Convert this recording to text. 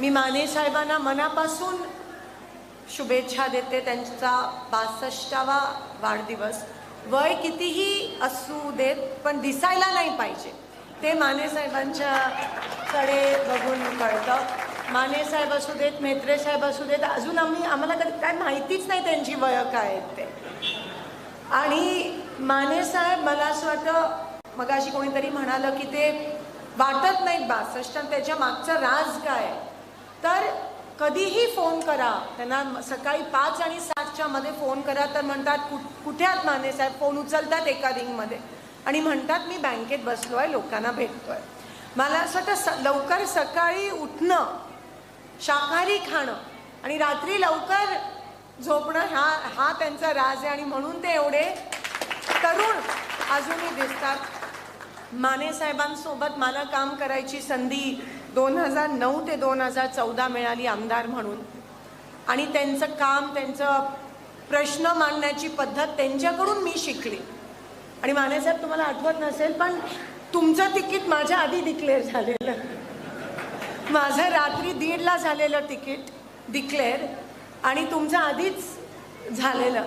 मी माने साहेबांना मनापासून शुभेच्छा देते. त्यांचा बासष्टावा वाढदिवस. वय कितीही असू देत पण दिसायला नाही पाहिजे. ते माने साहेबांच्या कडे बघून कळतं. माने साहेब असू देत मेत्रे साहेब असू देत अजून आम्ही आम्हाला कधी काय माहितीच नाही त्यांची वय काय आहेत ते. आणि माने साहेब मला असं वाटतं मगाशी कोणीतरी म्हणालं की ते वाटत नाहीत बासष्ट आणि त्याच्या मागचं राज काय? आहे? कधीही फोन करा. त्यांना सकाळी पाच आणि सातच्या मध्ये फोन करा तर म्हणतात "कुठ- कुठे आहात माने साहेब? फोन उचलतात एका रिंगमध्ये आणि म्हणतात मी बँकेत बसलो आहे लोकांना भेटतोय. मला असं वाटतं स लवकर सकाळी उठणं शाकाहारी खाणं आणि रात्री लवकर झोपणं हा हा त्यांचा राज आहे आणि म्हणून ते एवढे तरुण अजूनही दिसतात. माने साहेबांसोबत मला काम करायची संधी दोन हजार नऊ ते दोन हजार चौदा मिळाली आमदार म्हणून. आणि त्यांचं काम त्यांचं प्रश्न मांडण्याची पद्धत त्यांच्याकडून मी शिकली. आणि माने साहेब तुम्हाला आठवत नसेल पण तुमचं तिकीट माझ्या आधी डिक्लेअर झालेलं. माझं रात्री दीडला झालेलं तिकीट डिक्लेअर आणि तुमचं आधीच झालेलं.